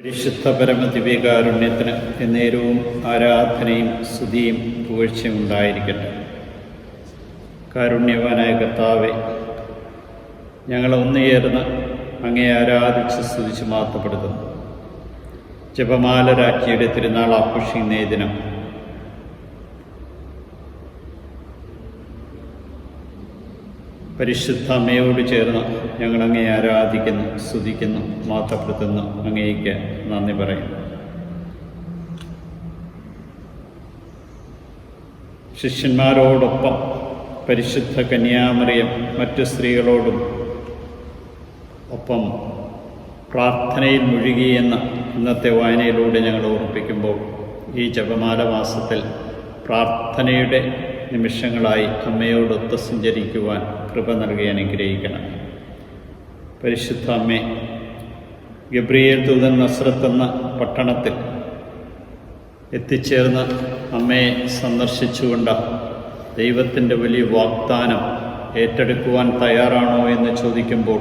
പരിശുദ്ധ പരമദിവ്യകാരുണ്യത്തിന് എന്നേരവും ആരാധനയും സ്തുതിയും പുകഴ്ചയും ഉണ്ടായിരിക്കട്ടെ. കാരുണ്യവാനായ കർത്താവെ ഞങ്ങൾ ഒന്നുചേർന്ന് അങ്ങേ ആരാധിച്ച് സ്തുതിച്ച് മാത്തപ്പെടുത്തുന്നു ജപമാല രാജ്ഞിയുടെ തിരുനാൾ ആഘോഷിക്കുന്ന ദിനം പരിശുദ്ധ അമ്മയോട് ചേർന്ന് ഞങ്ങൾ അങ്ങേ ആരാധിക്കുന്നു സ്തുതിക്കുന്നു മാത്തപ്പെടുത്തുന്നു അങ്ങേക്ക് നന്ദി പറയുന്നു ശിഷ്യന്മാരോടൊപ്പം പരിശുദ്ധ കന്യാമറിയം മറ്റു സ്ത്രീകളോടും ഒപ്പം പ്രാർത്ഥനയിൽ മുഴുകി എന്ന ഇന്നത്തെ വായനയിലൂടെ ഞങ്ങൾ ഓർപ്പിക്കുമ്പോൾ ഈ ജപമാല മാസത്തിൽ പ്രാർത്ഥനയുടെ നിമിഷങ്ങളായി അമ്മയോടൊത്ത് സഞ്ചരിക്കുവാൻ കൃപ നൽകി അനുഗ്രഹിക്കണം. പരിശുദ്ധ അമ്മേ ഗബ്രിയേൽ ദൂതൻ നസ്രത്ത് എന്ന പട്ടണത്തിൽ എത്തിച്ചേർന്ന് അമ്മയെ സന്ദർശിച്ചുകൊണ്ട് ദൈവത്തിന്റെ വലിയ വാഗ്ദാനം ഏറ്റെടുക്കുവാൻ തയ്യാറാണോ എന്ന് ചോദിക്കുമ്പോൾ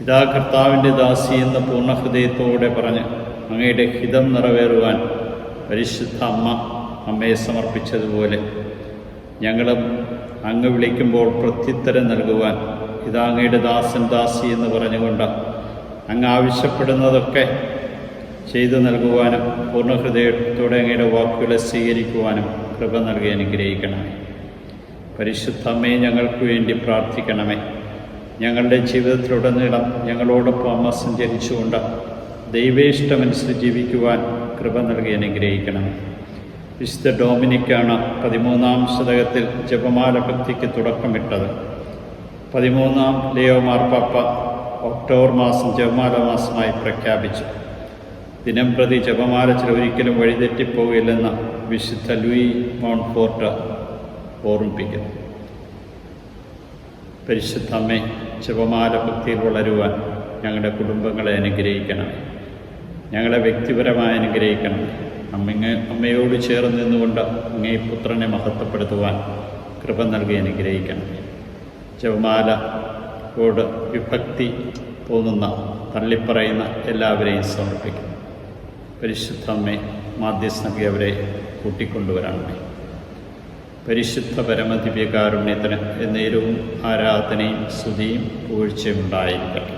ഇതാ കർത്താവിന്റെ ദാസി എന്ന പൂർണഹൃദയത്തോടെ പറഞ്ഞ് അങ്ങയുടെ ഹിതം നിറവേറുവാൻ പരിശുദ്ധ അമ്മ അമ്മയെ സമർപ്പിച്ചതുപോലെ ഞങ്ങളും അങ്ങ് വിളിക്കുമ്പോൾ പ്രത്യുത്തരം നൽകുവാൻ ഇതാ അങ്ങയുടെ ദാസൻ ദാസി എന്ന് പറഞ്ഞുകൊണ്ട് അങ്ങ് ആവശ്യപ്പെടുന്നതൊക്കെ ചെയ്തു നൽകുവാനും പൂർണഹൃദയത്തോടെ അങ്ങയുടെ വാക്കുകളെ സ്വീകരിക്കുവാനും കൃപ നൽകി അനുഗ്രഹിക്കണമേ. പരിശുദ്ധ അമ്മയെ ഞങ്ങൾക്ക് വേണ്ടി പ്രാർത്ഥിക്കണമേ. ഞങ്ങളുടെ ജീവിതത്തിലുടനീളം ഞങ്ങളോടൊപ്പം അമ്മ സഞ്ചരിച്ചുകൊണ്ട് ദൈവേഷ്ടമനുസരിച്ച് ജീവിക്കുവാൻ കൃപ നൽകി അനുഗ്രഹിക്കണമേ. വിശുദ്ധ ഡോമിനിക്കാണ് പതിമൂന്നാം ശതകത്തിൽ ജപമാല ഭക്തിക്ക് തുടക്കമിട്ടത്. പതിമൂന്നാം ലിയോ മാർപ്പാപ്പ ഒക്ടോബർ മാസം ജപമാല മാസമായി പ്രഖ്യാപിച്ചു. ദിനം പ്രതി ജപമാല ചില ഒരിക്കലും വഴിതെറ്റിപ്പോകില്ലെന്ന് വിശുദ്ധ ലൂയി മോൺഫോർട്ട് ഓർമ്മിപ്പിക്കുന്നു. പരിശുദ്ധ അമ്മേ ജപമാല ഭക്തിയിൽ വളരുവാൻ ഞങ്ങളുടെ കുടുംബങ്ങളെ അനുഗ്രഹിക്കണം ഞങ്ങളെ വ്യക്തിപരമായി അനുഗ്രഹിക്കണം അമ്മങ്ങ അമ്മയോട് ചേർന്ന് നിന്നുകൊണ്ട് അങ്ങേ പുത്രനെ മഹത്വപ്പെടുത്തുവാൻ കൃപ നൽകി അനുഗ്രഹിക്കണം. ജപമാലയോട് വിഭക്തി തോന്നുന്ന തള്ളിപ്പറയുന്ന എല്ലാവരെയും സമർപ്പിക്കുന്നു. പരിശുദ്ധ അമ്മേ മാധ്യസ്ഥ അവരെ കൂട്ടിക്കൊണ്ടുവരണമേ. പരിശുദ്ധ പരമദിവ്യകാരുണ്യത്തിന് എന്നേരവും ആരാധനയും സ്തുതിയും പൂഴ്ചയും ഉണ്ടായിരിക്കട്ടെ.